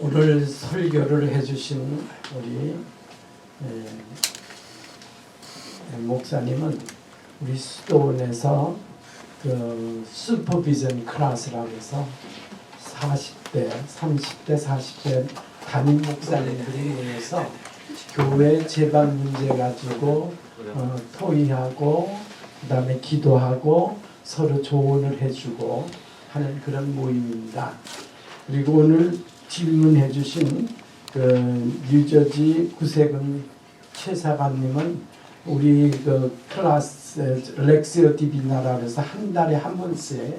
오늘 설교를 해주신 우리 에, 에, 목사님은 우리 수도원에서 그 슈퍼비전 클래스라고 해서 40대, 30대, 40대 담임 목사님들이 모여서 교회 재반 문제 가지고 어, 토의하고 그다음에 기도하고 서로 조언을 해주고 하는 그런 모임입니다. 그리고 오늘 질문해 주신 그 뉴저지 구세군 최사관님은 우리 그 클래스 렉시오 디비나라 그래서 한 달에 한 번씩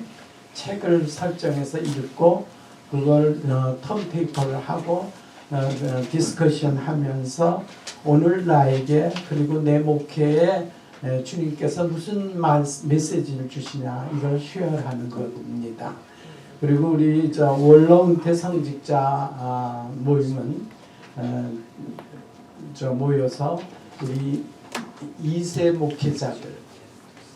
책을 설정해서 읽고 그걸 어, 턴페이퍼를 하고 어, 어, 디스커션 하면서 오늘 나에게 그리고 내 목회에 에, 주님께서 무슨 말, 메시지를 주시냐 이걸 쉐어하는 것입니다. 그리고 우리 저 원로은퇴 성직자 아, 모임은 어, 저 모여서 우리 2세 목회자들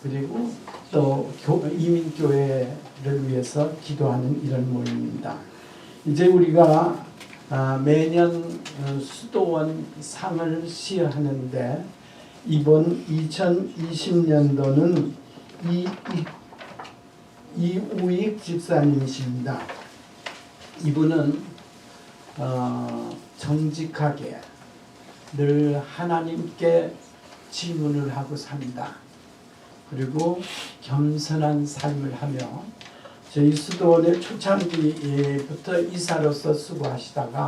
그리고 또 교, 이민교회를 위해서 기도하는 이런 모임입니다. 이제 우리가 아, 매년 어, 수도원 상을 시하는데 이번 2020년도는 이, 이 이우익 집사님이십니다. 이분은 어, 정직하게 늘 하나님께 질문을 하고 삽니다. 그리고 겸손한 삶을 하며 저희 수도원의 초창기부터 이사로서 수고하시다가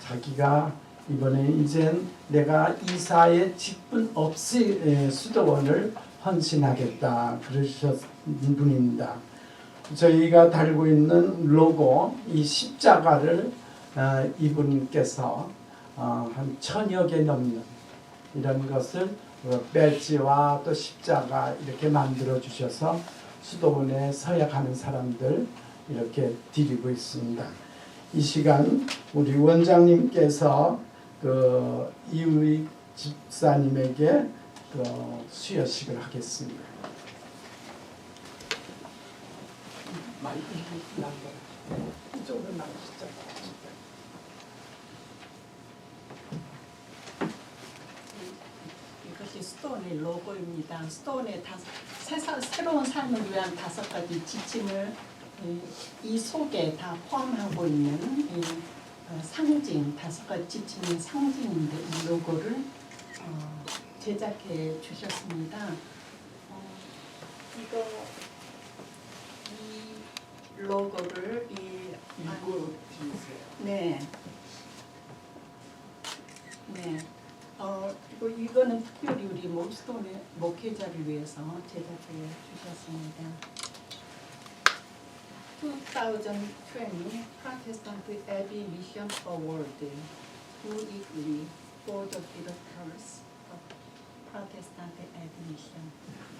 자기가 이번에 이젠 내가 이사의 직분 없이 에, 수도원을 헌신하겠다 그러셨 분입니다. 저희가 달고 있는 로고 이 십자가를 어, 이분께서 어, 한 천여 개 넘는 이런 것을 어, 배지와 또 십자가 이렇게 만들어 주셔서 수도원에 서약하는 사람들 이렇게 드리고 있습니다. 이 시간 우리 원장님께서 그 이우익 집사님에게 그 수여식을 하겠습니다. 많이 남겨 이쪽으로 나오시죠. 이것이 스톤의 로고입니다. 스톤의 다섯, 세상, 새로운 삶을 위한 다섯 가지 지침을 이, 이 속에 다 포함하고 있는 이 어, 상징, 다섯 가지 지침의 상징인데 이 로고를 어, 제작해 주셨습니다. 어, 이거 이 로고를 이 이거 드리세요. 네. 네. 어, 그리고 이거는 특별히 우리 몬스톤의 목회자를 위해서 제작해 주셨습니다. 2020 Protestant Abbey Mission Award 우익리 Board of Abbey Mission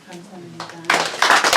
감사합니다.